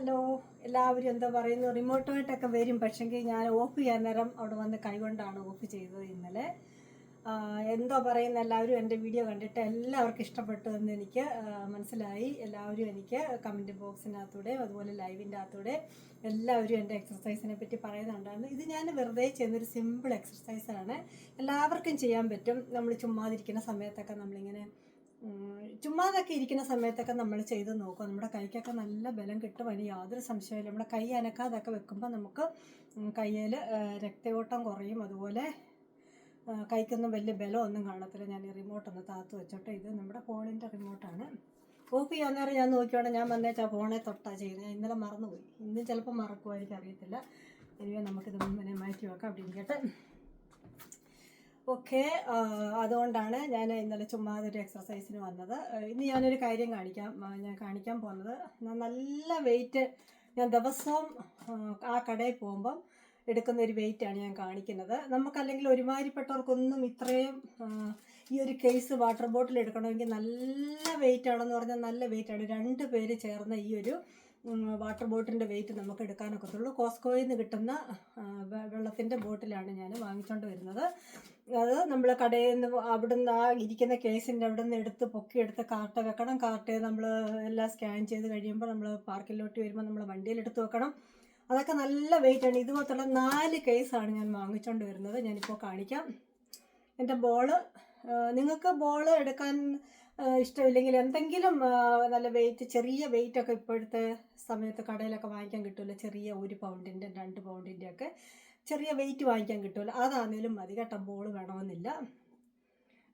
Hello എല്ലാവരും എന്താ പറയുന്നു? റിമോട്ടായിട്ടൊക്കെ വരും. പക്ഷെങ്കിൽ ഞാൻ ഓഫ് ചെയ്യാൻ നേരം അവിടെ വന്ന് കൈകൊണ്ടാണ് ഓഫ് ചെയ്തത് ഇന്നലെ. എന്തോ പറയുന്ന എല്ലാവരും എന്റെ വീഡിയോ കണ്ടിട്ട് എല്ലാവർക്കും ഇഷ്ടപ്പെട്ടു എന്ന് എനിക്ക് മനസ്സിലായി. എല്ലാവരും എനിക്ക് കമന്റ് ബോക്സിനകത്തൂടെ അതുപോലെ ലൈവിന്റെ അകത്തൂടെ എല്ലാവരും എന്റെ എക്സസൈസിനെ പറ്റി പറയുന്നുണ്ടായിരുന്നു. ഇത് ഞാൻ വെറുതെ ചെയ്യുന്നൊരു സിമ്പിൾ എക്സസൈസാണ് എല്ലാവർക്കും ചെയ്യാൻ പറ്റും. നമ്മൾ ചുമ്മാതിരിക്കുന്ന സമയത്തൊക്കെ നമ്മളിങ്ങനെ ചുമ്മാതൊക്കെ ഇരിക്കുന്ന സമയത്തൊക്കെ നമ്മൾ ചെയ്ത് നോക്കുക നമ്മുടെ കൈക്കൊക്കെ നല്ല ബലം കിട്ടും അതിന് യാതൊരു സംശയമില്ല നമ്മുടെ കൈ അനക്കാതൊക്കെ വെക്കുമ്പോൾ നമുക്ക് കയ്യിൽ രക്തയോട്ടം കുറയും. അതുപോലെ കൈക്കൊന്നും വലിയ ബലമൊന്നും കാണത്തില്ല. ഞാൻ ഈ റിമോട്ട് ഒന്ന് താത്തു വെച്ചോട്ടെ. ഇത് നമ്മുടെ ഫോണിന്റെ റിമോട്ടാണ് ഓഫ് ചെയ്യാൻ നേരം ഞാൻ നോക്കിയോണ്ട് ഞാൻ വന്നേച്ചാ ഫോണെ തൊട്ടാ ചെയ്യുന്നത് ഇന്നലെ മറന്നുപോയി. ഇന്നും ചിലപ്പോൾ മറക്കുമായിരിക്കും അറിയത്തില്ല. ഇനിവേ നമുക്കിത് മുന്നേ മാറ്റി വെക്കാം. അപ്പം ഇരിക്കട്ടെ. ഓക്കെ അതുകൊണ്ടാണ് ഞാൻ ഇന്നലെ ചുമ്മാ ഒരു എക്സസൈസിന് വന്നത് ഇന്ന് ഞാനൊരു കാര്യം കാണിക്കാം. ഞാൻ കാണിക്കാൻ പോകുന്നത് നല്ല വെയിറ്റ് ഞാൻ ദിവസവും ആ, കടയിൽ പോകുമ്പം എടുക്കുന്ന ഒരു വെയിറ്റാണ് ഞാൻ കാണിക്കുന്നത്. നമുക്കല്ലെങ്കിൽ ഒരുമാതിരിപ്പെട്ടവർക്കൊന്നും ഇത്രയും ഈ ഒരു കേസ് വാട്ടർ ബോട്ടിൽ എടുക്കണമെങ്കിൽ നല്ല വെയിറ്റ് ആണെന്ന് പറഞ്ഞാൽ നല്ല വെയിറ്റ് ആണ്. രണ്ട് പേര് ചേർന്ന ഈ ഒരു വാട്ടർ ബോട്ടിന്റെ വെയിറ്റ് നമുക്ക് എടുക്കാനൊക്കത്തുള്ളൂ. കോസ്കോയിൽ നിന്ന് കിട്ടുന്ന വെള്ളത്തിന്റെ ബോട്ടിലാണ് ഞാൻ വാങ്ങിച്ചുകൊണ്ട് വരുന്നത്. അത് നമ്മൾ കടയിൽ നിന്ന് അവിടുന്ന് ആ ഇരിക്കുന്ന കേസിന്റെ അവിടെ നിന്ന് എടുത്ത് പൊക്കിയെടുത്ത് കാർട്ട് വെക്കണം. കാർട്ട് നമ്മൾ എല്ലാം സ്കാൻ ചെയ്ത് കഴിയുമ്പോൾ നമ്മൾ പാർക്കിലോട്ട് വരുമ്പോൾ നമ്മൾ വണ്ടിയിൽ എടുത്ത് വെക്കണം. അതൊക്കെ നല്ല വെയിറ്റ് ആണ്. ഇതുപോലത്തുള്ള നാല് കേസാണ് ഞാൻ വാങ്ങിച്ചുകൊണ്ട് വരുന്നത്. ഞാനിപ്പോൾ കാണിക്കാം. എന്റെ ബോൾ നിങ്ങൾക്ക് ബോൾ എടുക്കാൻ ഇഷ്ടമില്ലെങ്കിൽ എന്തെങ്കിലും നല്ല വെയിറ്റ് ചെറിയ വെയിറ്റ് ഒക്കെ ഇപ്പോഴത്തെ സമയത്ത് കടയിലൊക്കെ വാങ്ങിക്കാൻ കിട്ടുമല്ലോ? ചെറിയ ഒരു പൗണ്ടിന്റെ രണ്ട് പൗണ്ടിന്റെ ഒക്കെ. ചെറിയ വെയിറ്റ് വാങ്ങിക്കാൻ കിട്ടുമല്ലോ. അതാണെങ്കിലും മതി കേട്ടോ. ബോൾ വേണമെന്നില്ല.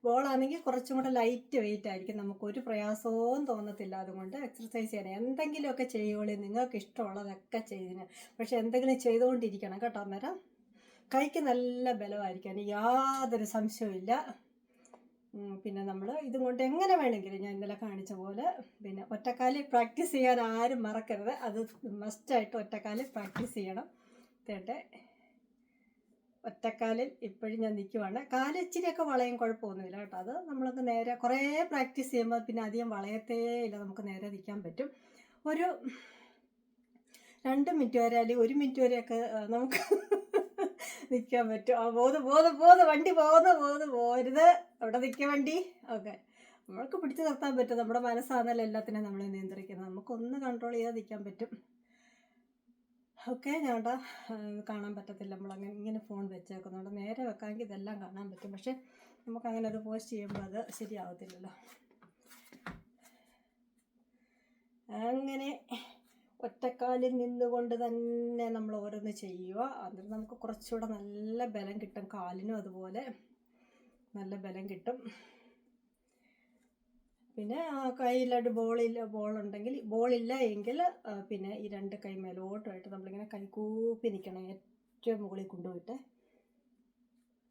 ബോളാണെങ്കിൽ കുറച്ചും കൂടെ ലൈറ്റ് വെയിറ്റ് ആയിരിക്കും. നമുക്ക് ഒരു പ്രയാസവും തോന്നത്തില്ല. അതുകൊണ്ട് എക്സർസൈസ് ചെയ്യണം. എന്തെങ്കിലുമൊക്കെ ചെയ്യുള്ളൂ നിങ്ങൾക്ക് ഇഷ്ടമുള്ളതൊക്കെ ചെയ്തിന്. പക്ഷെ എന്തെങ്കിലും ചെയ്തുകൊണ്ടിരിക്കണം കേട്ടോ അന്നേരം. കൈക്ക് നല്ല ബലമായിരിക്കാൻ യാതൊരു സംശയമില്ല പിന്നെ നമ്മൾ ഇതും കൊണ്ട് എങ്ങനെ വേണമെങ്കിലും ഞാൻ ഇന്നലെ കാണിച്ച പോലെ പിന്നെ ഒറ്റക്കാലിൽ പ്രാക്ടീസ് ചെയ്യാൻ ആരും മറക്കരുത്. അത് മസ്റ്റായിട്ട് ഒറ്റക്കാലിൽ പ്രാക്ടീസ് ചെയ്യണം. തേട്ടെ. ഒറ്റക്കാലിൽ ഇപ്പോഴും ഞാൻ നിൽക്കുവാണ് കാലിച്ചിരിയൊക്കെ വളയും കുഴപ്പമൊന്നുമില്ല കേട്ടോ. അത് നമ്മളൊക്കെ നേരെ കുറേ പ്രാക്ടീസ് ചെയ്യുമ്പോൾ പിന്നെ അധികം വളയത്തേ ഇല്ല. നമുക്ക് നേരെ നിൽക്കാൻ പറ്റും. ഒരു രണ്ട് മിനിറ്റ് വരെ അല്ലെങ്കിൽ ഒരു മിനിറ്റ് വരെയൊക്കെ നമുക്ക് നിൽക്കാൻ പറ്റും. ആ പോന്ന് പോന്ന് പോന്ന് വണ്ടി പോന്ന് പോന്ന് പോരുത്. അവിടെ നിൽക്കുക വണ്ടി. ഓക്കെ. നമ്മൾക്ക് പിടിച്ചു നിർത്താൻ പറ്റും. നമ്മുടെ മനസ്സാണല്ലോ എല്ലാത്തിനും നമ്മളെ നിയന്ത്രിക്കുന്നത്. നമുക്കൊന്ന് കൺട്രോൾ ചെയ്യാതെ നിൽക്കാൻ പറ്റും. ഓക്കെ ഞങ്ങളുടെ കാണാൻ പറ്റത്തില്ല. നമ്മളങ്ങനെ ഇങ്ങനെ ഫോൺ വെച്ചേക്കുന്നുണ്ട് നേരെ വെക്കാമെങ്കിൽ ഇതെല്ലാം കാണാൻ പറ്റും. പക്ഷെ നമുക്കങ്ങനെ അത് പോസ്റ്റ് ചെയ്യുമ്പോൾ അത് ശരിയാവത്തില്ലല്ലോ. അങ്ങനെ ഒറ്റക്കാലിൽ നിന്നുകൊണ്ട് തന്നെ നമ്മൾ ഓരോന്ന് ചെയ്യുക അന്നിട്ട് നമുക്ക് കുറച്ചുകൂടെ നല്ല ബലം കിട്ടും. കാലിനും അതുപോലെ നല്ല ബലം കിട്ടും. പിന്നെ കയ്യിലൊരു ബോളില്ല ബോളുണ്ടെങ്കിൽ ബോളില്ല എങ്കിൽ പിന്നെ ഈ രണ്ട് കൈ മേലോട്ടുമായിട്ട് നമ്മളിങ്ങനെ കൈ കൂപ്പി നിൽക്കണം ഏറ്റവും മുകളിൽ കൊണ്ടുപോയിട്ട്.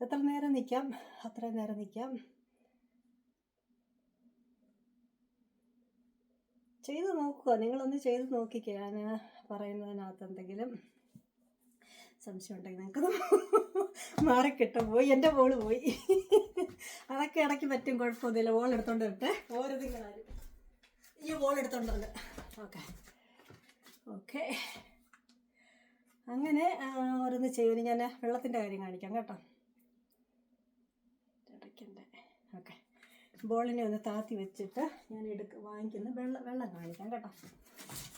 എത്ര നേരം നിൽക്കാം? അത്രയും നേരം നിൽക്കാം. ചെയ്ത് നോക്കുക. നിങ്ങളൊന്ന് ചെയ്ത് നോക്കിക്കേ. ഞാൻ പറയുന്നതിനകത്ത് എന്തെങ്കിലും സംശയം ഉണ്ടെങ്കിൽ നിങ്ങൾക്ക് മാറിക്കിട്ടും. പോയി. എന്റെ ബോൾ പോയി. അതൊക്കെ ഇടയ്ക്ക് പറ്റും കുഴപ്പമൊന്നുമില്ല. ബോൾ എടുത്തോണ്ട് വിട്ടെ ഓരോ തിങ്കളാരും ഈ ബോൾ എടുത്തോണ്ടുണ്ട് ഓക്കെ. ഓക്കെ. അങ്ങനെ ഓരോന്ന് ചെയ്യുന്നു ഞാൻ വെള്ളത്തിന്റെ കാര്യം കാണിക്കാം കേട്ടോ. ഇടയ്ക്കന്റെ ഓക്കെ. ബോളിനെ ഒന്ന് താത്തി വെച്ചിട്ട് ഞാൻ എടുക്ക വാങ്ങിക്കുന്ന വെള്ളം വെള്ളം കാണിക്കാം കേട്ടോ.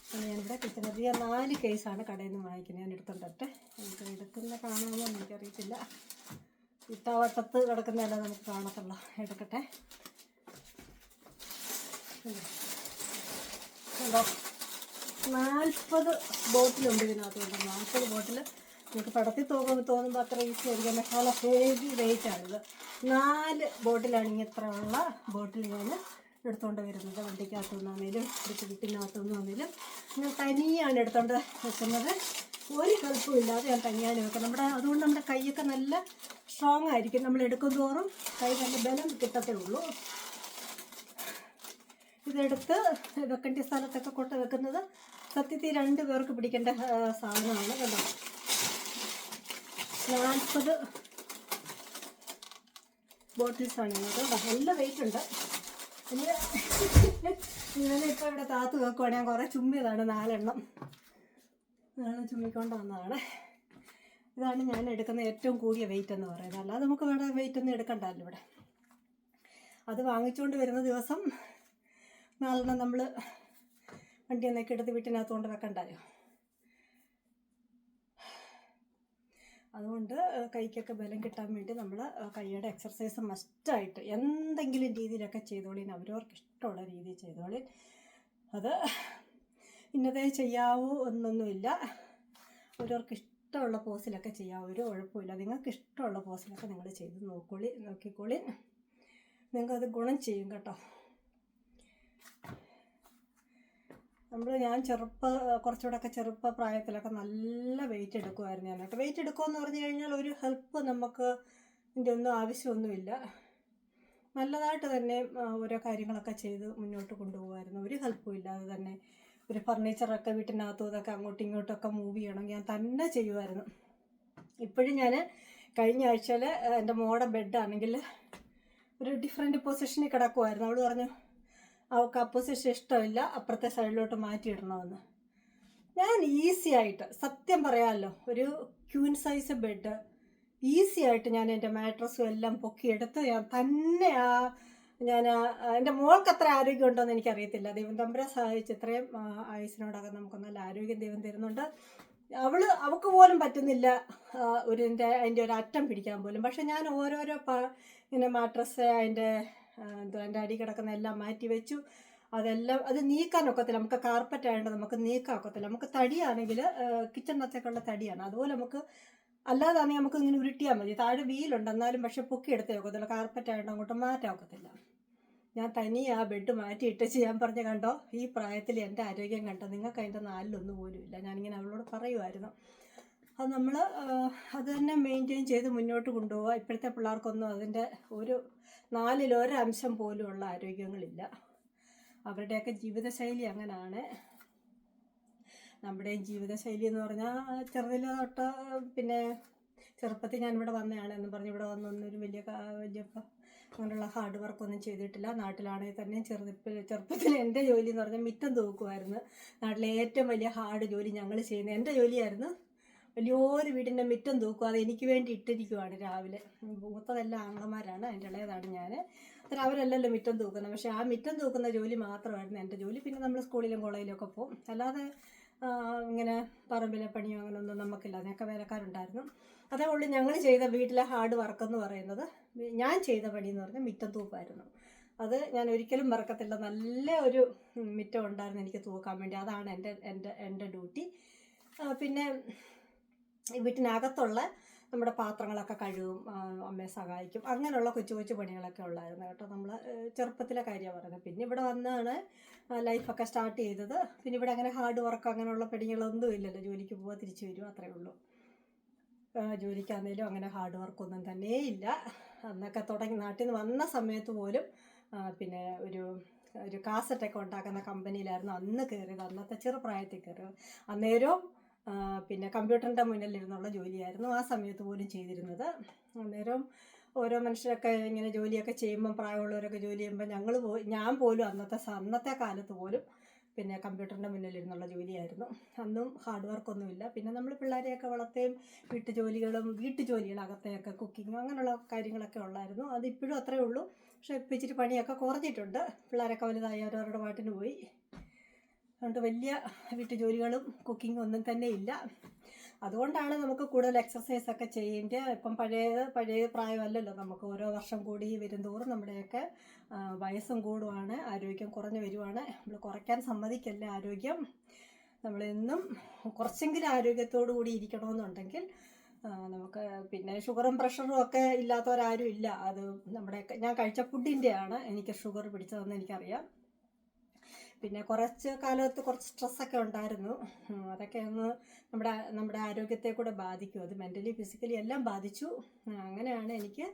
അപ്പോൾ ഞാനിവിടെ കിട്ടുന്നത് ഞാൻ നാല് കേസാണ് കടയിൽ നിന്ന് വാങ്ങിക്കുന്നത്. ഞാൻ എടുത്തോണ്ടിട്ട് എനിക്ക് എടുക്കുന്ന കാണാമോ എനിക്കറിയത്തില്ല. ഇട്ടാവട്ടത്ത് കിടക്കുന്നതല്ല നമുക്ക് കാണത്തുള്ളൂ. എടുക്കട്ടെ. കണ്ടോ? നാൽപ്പത് ബോട്ടിലുണ്ട് ഇതിനകത്ത് കൊണ്ട്? നാൽപ്പത് ബോട്ടിൽ നമുക്ക് പടത്തിൽ തോന്നുമ്പോൾ തോന്നുമ്പോൾ അത്ര ഈസി ആയിരിക്കും. നല്ല ഹെവി വെയിറ്റ് ആണിത്. നാല് ബോട്ടിലാണ് ഉള്ള ബോട്ടിൽ ഞാൻ എടുത്തുകൊണ്ട് വരുന്നത്. വണ്ടിക്കകത്തു നിന്നാണേലും ഒരു ഞാൻ തനിയാണ് എടുത്തുകൊണ്ട് വെക്കുന്നത്. ഒരു ഹെൽപ്പും ഇല്ലാതെ ഞാൻ തനിയാൻ വെക്കാം. നമ്മുടെ അതുകൊണ്ട് നമ്മുടെ കൈയൊക്കെ നല്ല സ്ട്രോങ് ആയിരിക്കും. നമ്മൾ എടുക്കും തോറും കൈ നല്ല ബലം കിട്ടത്തേ ഉള്ളൂ. ഇതെടുത്ത് വെക്കേണ്ട സ്ഥലത്തൊക്കെ കൊണ്ട് വെക്കുന്നത് സത്യത്തിൽ രണ്ട് പേർക്ക് പിടിക്കേണ്ട സാധനമാണ് കേട്ടോ നാൽപ്പത് ബോട്ടിൽസാണ് ഇതിനകത്ത് കണ്ടോ? നല്ല വെയിറ്റ് ഉണ്ട്. ഇങ്ങനെ ഇപ്പോൾ ഇപ്പൊ ഇവിടെ താത്ത് വെക്കുവാണെങ്കിൽ കുറേ ചുമ്മിയതാണ് നാലെണ്ണം. നാളെ ചുമ്മിക്കൊണ്ട് വന്നതാണ് ഇതാണ് ഞാൻ എടുക്കുന്ന ഏറ്റവും കൂടിയ വെയിറ്റ് എന്ന് പറയുന്നത്. അല്ലാതെ നമുക്ക് വേറെ വെയിറ്റ് ഒന്നും എടുക്കണ്ടല്ലോ ഇവിടെ. അത് വാങ്ങിച്ചുകൊണ്ട് വരുന്ന ദിവസം നാലെണ്ണം നമ്മൾ വണ്ടി എന്നൊക്കെ എടുത്ത് വീട്ടിനകത്ത് കൊണ്ട് വെക്കണ്ടായോ അതുകൊണ്ട് കൈക്കൊക്കെ ബലം കിട്ടാൻ വേണ്ടി നമ്മൾ കൈയുടെ എക്സർസൈസ് മസ്റ്റായിട്ട് എന്തെങ്കിലും രീതിയിലൊക്കെ ചെയ്തോളീൻ. അവരവർക്ക് ഇഷ്ടമുള്ള രീതിയിൽ ചെയ്തോളീൻ. അത് ഇന്നതേ ചെയ്യാവൂ എന്നൊന്നുമില്ല. ഓരോർക്ക് ഇഷ്ടമുള്ള പോസിലൊക്കെ ചെയ്യാവൂ. ഒരു കുഴപ്പമില്ല നിങ്ങൾക്ക് ഇഷ്ടമുള്ള പോസിലൊക്കെ നിങ്ങൾ ചെയ്ത് നോക്കോളി നോക്കിക്കോളി. നിങ്ങൾക്കത് ഗുണം ചെയ്യും കേട്ടോ. നമ്മൾ ഞാൻ ചെറുപ്പ കുറച്ചുകൂടെയൊക്കെ ചെറുപ്പ പ്രായത്തിലൊക്കെ നല്ല വെയിറ്റ് എടുക്കുമായിരുന്നു ഞാൻ കേട്ടോ. വെയിറ്റ് എടുക്കുമെന്ന് പറഞ്ഞു കഴിഞ്ഞാൽ ഒരു ഹെൽപ്പ് നമുക്ക് ഇതിന്റെ ഒന്നും ആവശ്യമൊന്നുമില്ല. നല്ലതായിട്ട് തന്നെ ഓരോ കാര്യങ്ങളൊക്കെ ചെയ്ത് മുന്നോട്ട് കൊണ്ടുപോകുമായിരുന്നു. ഒരു ഹെൽപ്പും ഇല്ലാതെ തന്നെ ഒരു ഫർണിച്ചറൊക്കെ വീട്ടിനകത്തും ഇതൊക്കെ അങ്ങോട്ടും ഇങ്ങോട്ടൊക്കെ മൂവ് ചെയ്യണം. ഞാൻ തന്നെ ചെയ്യുമായിരുന്നു ഇപ്പോഴും ഞാൻ കഴിഞ്ഞ ആഴ്ചയിൽ എന്റെ മോടെ ബെഡാണെങ്കിൽ ഒരു ഡിഫറെന്റ് പൊസിഷനിൽ കിടക്കുമായിരുന്നു അവൾ പറഞ്ഞു അവൾക്ക് ആ പൊസിഷൻ ഇഷ്ടമില്ല അപ്പുറത്തെ സൈഡിലോട്ട് മാറ്റിയിടണമെന്ന് ഞാൻ ഈസി ആയിട്ട് സത്യം പറയാമല്ലോ ഒരു ക്യൂൻ സൈസ് ബെഡ് ഈസി ആയിട്ട് ഞാൻ എന്റെ മാട്രസും എല്ലാം പൊക്കിയെടുത്ത് ഞാൻ തന്നെ ആ ഞാൻ എന്റെ മോൾക്ക് അത്ര ആരോഗ്യം ഉണ്ടോയെന്ന് എനിക്കറിയത്തില്ല. ദൈവം തമ്പരെ സഹായിച്ച് ഇത്രയും ആയുസിനോടൊക്കെ നമുക്ക് നല്ല ആരോഗ്യം ദൈവം തരുന്നുണ്ട്. അവൾ അവൾക്ക് പോലും പറ്റുന്നില്ല ഒരു എന്റെ അതിന്റെ ഒരു അറ്റം പിടിക്കാൻ പോലും. പക്ഷെ ഞാൻ ഓരോരോ പ ഇങ്ങനെ മാട്രസ് അതിന്റെ എന്തോ എന്റെ അടി കിടക്കുന്ന എല്ലാം മാറ്റി വെച്ചു. അതെല്ലാം അത് നീക്കാൻ ഒക്കത്തില്ല. നമുക്ക് കാർപ്പറ്റ് ആയതുകൊണ്ട് നമുക്ക് നീക്കാൻ ഒക്കത്തില്ല. നമുക്ക് തടിയാണെങ്കിൽ കിച്ചണിനകത്തേക്കുള്ള തടിയാണ്. അതുപോലെ നമുക്ക് അല്ലാതാണെങ്കിൽ നമുക്ക് ഇങ്ങനെ ഉരുട്ടിയാൽ മതി. താഴെ വീലുണ്ട്. എന്നാലും പക്ഷെ പൊക്കി എടുത്തേ ഒക്കത്തില്ല കാർപ്പറ്റ് ആയതുകൊണ്ട് അങ്ങോട്ട് മാറ്റാൻ ഒക്കത്തില്ല. ഞാൻ തനിയെ ആ ബെഡ് മാറ്റിയിട്ട് ചെയ്യാൻ പറഞ്ഞ കണ്ടോ ഈ പ്രായത്തിൽ എന്റെ ആരോഗ്യം കണ്ടോ നിങ്ങൾക്ക് അതിന്റെ നാലിലൊന്നും പോലും ഇല്ല. ഞാനിങ്ങനെ അവളോട് പറയുമായിരുന്നു അത് നമ്മൾ അത് തന്നെ മെയിന്റെയിൻ ചെയ്ത് മുന്നോട്ട് കൊണ്ടുപോകുക ഇപ്പോഴത്തെ പിള്ളേർക്കൊന്നും അതിന്റെ ഒരു നാലിലൊരംശം പോലുമുള്ള ആരോഗ്യങ്ങളില്ല. അവരുടെയൊക്കെ ജീവിതശൈലി അങ്ങനെയാണ് നമ്മുടെയും ജീവിതശൈലി എന്ന് പറഞ്ഞാൽ ചെറുതിൽ തൊട്ട് പിന്നെ ചെറുപ്പത്തിൽ ഞാനിവിടെ വന്നതാണ് എന്ന് പറഞ്ഞ് ഇവിടെ വന്നൊന്നൊരു വലിയ വലിയ അങ്ങനെയുള്ള ഹാർഡ് വർക്കൊന്നും ചെയ്തിട്ടില്ല. നാട്ടിലാണെങ്കിൽ തന്നെ ചെറുപ്പത്തിൽ ചെറുപ്പത്തിൽ എന്റെ ജോലി എന്ന് പറഞ്ഞാൽ മിറ്റം തൂക്കുമായിരുന്നു. നാട്ടിലെ ഏറ്റവും വലിയ ഹാർഡ് ജോലി ഞങ്ങൾ ചെയ്യുന്നത് എന്റെ ജോലിയായിരുന്നു. വലിയൊരു വീടിന്റെ മിറ്റം തൂക്കും അത് എനിക്ക് വേണ്ടി ഇട്ടിരിക്കുവാണ് രാവിലെ. മൂത്തതെല്ലാം ആങ്ങളമാരാണ് അതിന്റെ ഇളയതാണ് ഞാൻ. അത്ര അവരല്ലല്ലോ മിറ്റം തൂക്കുന്നത്. പക്ഷേ ആ മിറ്റം തൂക്കുന്ന ജോലി മാത്രമായിരുന്നു എന്റെ ജോലി. പിന്നെ നമ്മൾ സ്കൂളിലും കോളേജിലും ഒക്കെ പോകും അല്ലാതെ ഇങ്ങനെ പറമ്പിലെ പണിയോ അങ്ങനെയൊന്നും നമുക്കില്ല. അതിനൊക്കെ വേലക്കാരുണ്ടായിരുന്നു. അതേ ഉള്ളൂ ഞങ്ങൾ ചെയ്ത വീട്ടിലെ ഹാർഡ് വർക്ക് എന്ന് പറയുന്നത്. ഞാൻ ചെയ്ത പണി എന്ന് പറഞ്ഞാൽ മിറ്റം തൂപ്പായിരുന്നു. അത് ഞാൻ ഒരിക്കലും മറക്കത്തില്ല. നല്ല ഒരു മിറ്റം ഉണ്ടായിരുന്നു എനിക്ക് തൂക്കാൻ വേണ്ടി. അതാണ് എന്റെ എന്റെ എന്റെ ഡ്യൂട്ടി. പിന്നെ വീട്ടിനകത്തുള്ള നമ്മുടെ പാത്രങ്ങളൊക്കെ കഴുകും അമ്മയെ സഹായിക്കും. അങ്ങനെയുള്ള കൊച്ചു കൊച്ചു പണികളൊക്കെ ഉള്ളായിരുന്നു കേട്ടോ. നമ്മൾ ചെറുപ്പത്തിലെ കാര്യമാണ് പറയുന്നത് പിന്നെ ഇവിടെ വന്നാണ് ലൈഫൊക്കെ സ്റ്റാർട്ട് ചെയ്തത്. പിന്നെ ഇവിടെ അങ്ങനെ ഹാർഡ് വർക്ക് അങ്ങനെയുള്ള പണികളൊന്നും ഇല്ലല്ലോ. ജോലിക്ക് പോവുക തിരിച്ചു വരും അത്രയേ ഉള്ളൂ. ജോലിക്കാന്നേലും അങ്ങനെ ഹാർഡ് വർക്കൊന്നും തന്നെ ഇല്ല അന്നൊക്കെ തുടങ്ങി നാട്ടിൽ നിന്ന് വന്ന സമയത്ത് പോലും പിന്നെ ഒരു ഒരു കാസറ്റൊക്കെ ഉണ്ടാക്കുന്ന കമ്പനിയിലായിരുന്നു അന്ന് കയറിയത്. അന്നത്തെ ചെറുപ്രായത്തിൽ കയറിയത്. അന്നേരവും പിന്നെ കമ്പ്യൂട്ടറിന്റെ മുന്നിലിരുന്നുള്ള ജോലിയായിരുന്നു ആ സമയത്ത് പോലും ചെയ്തിരുന്നത്. അന്നേരം ഓരോ മനുഷ്യരൊക്കെ ഇങ്ങനെ ജോലിയൊക്കെ ചെയ്യുമ്പം പ്രായമുള്ളവരൊക്കെ ജോലി ചെയ്യുമ്പോൾ ഞങ്ങൾ പോയി ഞാൻ പോലും അന്നത്തെ അന്നത്തെ കാലത്ത് പോലും പിന്നെ കമ്പ്യൂട്ടറിന്റെ മുന്നിലിരുന്നുള്ള ജോലിയായിരുന്നു. അന്നും ഹാർഡ് വർക്കൊന്നുമില്ല പിന്നെ നമ്മൾ പിള്ളേരെയൊക്കെ വളർത്തുകയും വീട്ടു ജോലികളും വീട്ടു ജോലികൾ അകത്തെയൊക്കെ കുക്കിങ്ങും അങ്ങനെയുള്ള കാര്യങ്ങളൊക്കെ ഉള്ളായിരുന്നു. അത് ഇപ്പോഴും അത്രേ ഉള്ളൂ. പക്ഷേ ഇപ്പം ഇച്ചിരി പണിയൊക്കെ കുറഞ്ഞിട്ടുണ്ട്. പിള്ളേരൊക്കെ വലുതായി അവരവരുടെ പാട്ടിന് പോയി. അതുകൊണ്ട് വലിയ വീട്ടു ജോലികളും കുക്കിങ്ങും ഒന്നും തന്നെ ഇല്ല. അതുകൊണ്ടാണ് നമുക്ക് കൂടുതൽ എക്സസൈസ് ഒക്കെ ചെയ്യേണ്ടത് ഇപ്പം പഴയ പഴയ പ്രായമല്ലല്ലോ. നമുക്ക് ഓരോ വർഷം കൂടി വരുന്തോറും നമ്മുടെയൊക്കെ വയസ്സും കൂടുവാണ് ആരോഗ്യം കുറഞ്ഞു വരുവാണ്. നമ്മൾ കുറയ്ക്കാൻ സമ്മതിക്കല്ല ആരോഗ്യം? നമ്മളെന്നും കുറച്ചെങ്കിലും ആരോഗ്യത്തോടു കൂടി ഇരിക്കണമെന്നുണ്ടെങ്കിൽ നമുക്ക് പിന്നെ ഷുഗറും പ്രഷറും ഒക്കെ ഇല്ലാത്തവരാരും ഇല്ല. അത് നമ്മുടെ ഞാൻ കഴിച്ച ഫുഡിന്റെയാണ് എനിക്ക് ഷുഗർ പിടിച്ചതെന്ന് എനിക്കറിയാം. പിന്നെ കുറച്ച് കാലത്ത് കുറച്ച് സ്ട്രെസ്സൊക്കെ ഉണ്ടായിരുന്നു. അതൊക്കെ ഒന്ന് നമ്മുടെ നമ്മുടെ ആരോഗ്യത്തെ കൂടെ ബാധിക്കും. അത് മെന്റലി ഫിസിക്കലി എല്ലാം ബാധിച്ചു. അങ്ങനെയാണ് എനിക്ക്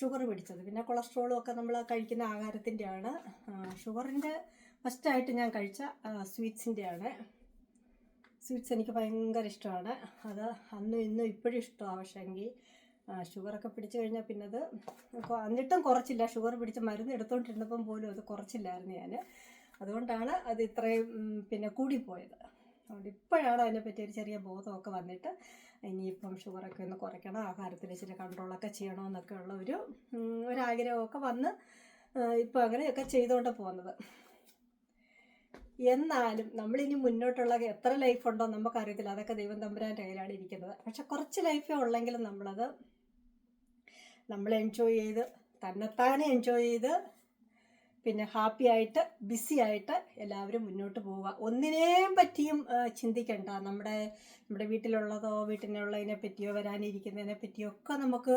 ഷുഗർ പിടിച്ചത്. പിന്നെ കൊളസ്ട്രോളും ഒക്കെ നമ്മൾ കഴിക്കുന്ന ആഹാരത്തിന്റെയാണ്. ഷുഗറിന്റെ ഫസ്റ്റായിട്ട് ഞാൻ കഴിച്ച സ്വീറ്റ്സിന്റെയാണ് സ്വീറ്റ്സ് എനിക്ക് ഭയങ്കര ഇഷ്ടമാണ്. അത് അന്നും ഇന്നും ഇപ്പോഴും ഇഷ്ടമാണ്. പക്ഷേങ്കിൽ ഷുഗറൊക്കെ പിടിച്ചു കഴിഞ്ഞാൽ പിന്നെ അത് എന്നിട്ടും കുറച്ചില്ല. ഷുഗർ പിടിച്ച് മരുന്ന് എടുത്തുകൊണ്ടിരുന്നപ്പം പോലും അത് കുറച്ചില്ലായിരുന്നു ഞാൻ അതുകൊണ്ടാണ് അത് ഇത്രയും പിന്നെ കൂടിപ്പോയത്. അതുകൊണ്ട് ഇപ്പോഴാണ് അതിനെപ്പറ്റി ഒരു ചെറിയ ബോധമൊക്കെ വന്നിട്ട് ഇനിയിപ്പം ഷുഗറൊക്കെ ഒന്ന് കുറയ്ക്കണം ആഹാരത്തിൽ ഇച്ചിരി കൺട്രോളൊക്കെ ചെയ്യണമെന്നൊക്കെ ഉള്ള ഒരു ഒരാഗ്രഹമൊക്കെ വന്ന് ഇപ്പോൾ അങ്ങനെയൊക്കെ ചെയ്തുകൊണ്ട് പോകുന്നത്. എന്നാലും നമ്മളിനി മുന്നോട്ടുള്ള എത്ര ലൈഫ് ഉണ്ടോ നമുക്കറിയത്തില്ല. അതൊക്കെ ദൈവം തമ്പുരാന്റെ കയ്യിലാണ് ഇരിക്കുന്നത്. പക്ഷെ കുറച്ച് ലൈഫേ ഉള്ളെങ്കിലും നമ്മളത് നമ്മൾ എൻജോയ് ചെയ്ത് തന്നെത്താനെ എൻജോയ് ചെയ്ത് പിന്നെ ഹാപ്പി ആയിട്ട് ബിസി ആയിട്ട് എല്ലാവരും മുന്നോട്ട് പോവുക. ഒന്നിനെയും പറ്റിയും ചിന്തിക്കണ്ട. നമ്മുടെ നമ്മുടെ വീട്ടിലുള്ളതോ വീട്ടിനുള്ളതിനെ പറ്റിയോ വരാനിരിക്കുന്നതിനെ പറ്റിയോ ഒക്കെ നമുക്ക്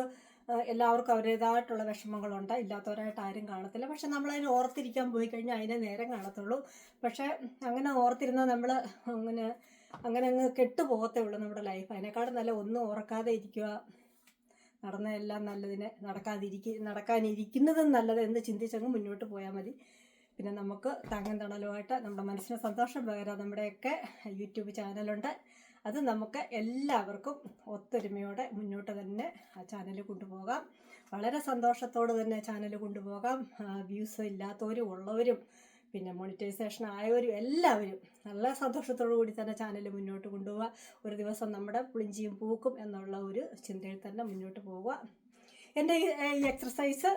എല്ലാവർക്കും അവരുടേതായിട്ടുള്ള വിഷമങ്ങളുണ്ട്. ഇല്ലാത്തവരായിട്ട് ആരും കാണത്തില്ല. പക്ഷെ നമ്മളതിന് ഓർത്തിരിക്കാൻ പോയി കഴിഞ്ഞാൽ അതിനെ നേരം കാണത്തുള്ളൂ. പക്ഷേ അങ്ങനെ ഓർത്തിരുന്ന നമ്മൾ അങ്ങനെ അങ്ങനെ അങ്ങ് കെട്ടുപോകത്തേ ഉള്ളൂ നമ്മുടെ ലൈഫ് അതിനേക്കാളും നല്ല ഒന്നും ഓർക്കാതെ ഇരിക്കുക. നടന്ന എല്ലാം നല്ലതിനെ നടക്കാതിരിക്ക നടക്കാനിരിക്കുന്നതും നല്ലത് എന്ന് ചിന്തിച്ചങ്ങ് മുന്നോട്ട് പോയാൽ മതി. പിന്നെ നമുക്ക് താങ്ങും തണലുമായിട്ട് നമ്മുടെ മനസ്സിന് സന്തോഷം പകരാൻ നമ്മുടെയൊക്കെ യൂട്യൂബ് ചാനലുണ്ട്. അത് നമുക്ക് എല്ലാവർക്കും ഒത്തൊരുമയോടെ മുന്നോട്ട് തന്നെ ആ ചാനൽ കൊണ്ടുപോകാം. വളരെ സന്തോഷത്തോട് തന്നെ ചാനൽ കൊണ്ടുപോകാം. വ്യൂസ് ഇല്ലാത്തവരും ഉള്ളവരും പിന്നെ മോണിറ്റൈസേഷൻ ആയവരും എല്ലാവരും നല്ല സന്തോഷത്തോടു കൂടി തന്നെ ചാനൽ മുന്നോട്ട് കൊണ്ടുപോവുക ഒരു ദിവസം നമ്മുടെ പുളിഞ്ചിയും പൂക്കും എന്നുള്ള ഒരു ചിന്തയിൽ തന്നെ മുന്നോട്ട് പോവുക. എന്റെ ഈ എക്സർസൈസ്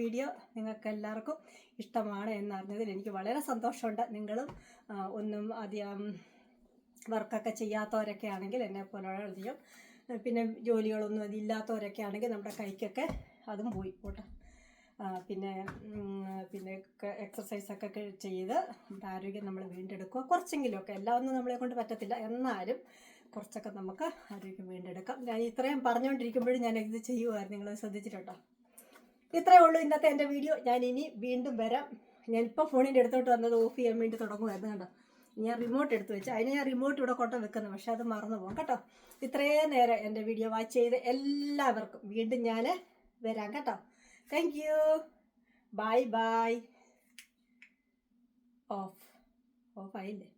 വീഡിയോ നിങ്ങൾക്ക് എല്ലാവർക്കും ഇഷ്ടമാണ് എന്നറിഞ്ഞതിൽ എനിക്ക് വളരെ സന്തോഷമുണ്ട്. നിങ്ങളും ഒന്നും അധികം വർക്കൊക്കെ ചെയ്യാത്തവരൊക്കെ ആണെങ്കിൽ എന്നെ പോലെ അധികം പിന്നെ ജോലികളൊന്നും അതില്ലാത്തവരൊക്കെ ആണെങ്കിൽ നമ്മുടെ കൈക്കൊക്കെ അതും പോയി. പോട്ടെ. പിന്നെ പിന്നെ എക്സസൈസൊക്കെ ചെയ്ത് ആരോഗ്യം നമ്മൾ വീണ്ടെടുക്കുക. കുറച്ചെങ്കിലുമൊക്കെ. എല്ലാം ഒന്നും നമ്മളെ കൊണ്ട് പറ്റത്തില്ല. എന്നാലും കുറച്ചൊക്കെ നമുക്ക് ആരോഗ്യം വീണ്ടെടുക്കാം. ഞാൻ ഇത്രയും പറഞ്ഞുകൊണ്ടിരിക്കുമ്പോഴും ഞാൻ ഇത് ചെയ്യുമായിരുന്നു നിങ്ങൾ ശ്രദ്ധിച്ചിട്ടുണ്ടോ? ഇത്രയേ ഉള്ളൂ ഇന്നത്തെ എന്റെ വീഡിയോ. ഞാൻ ഇനി വീണ്ടും വരാം. ഞാൻ ഇപ്പോൾ ഫോണിന്റെ അടുത്തോട്ട് വന്നത് ഓഫ് ചെയ്യാൻ വേണ്ടി തുടങ്ങുമായിരുന്നു കേട്ടോ ഞാൻ റിമോട്ട് എടുത്ത് വെച്ച്. അതിന് ഞാൻ റിമോട്ട് ഇവിടെ കൊട്ട വെക്കുന്നു. പക്ഷെ അത് മറന്നു പോകും കേട്ടോ. ഇത്രയും നേരം എന്റെ വീഡിയോ വാച്ച് ചെയ്ത് എല്ലാവർക്കും വീണ്ടും ഞാൻ വരാം കേട്ടോ. thank you bye bye off off ആയില്ലേ ഏ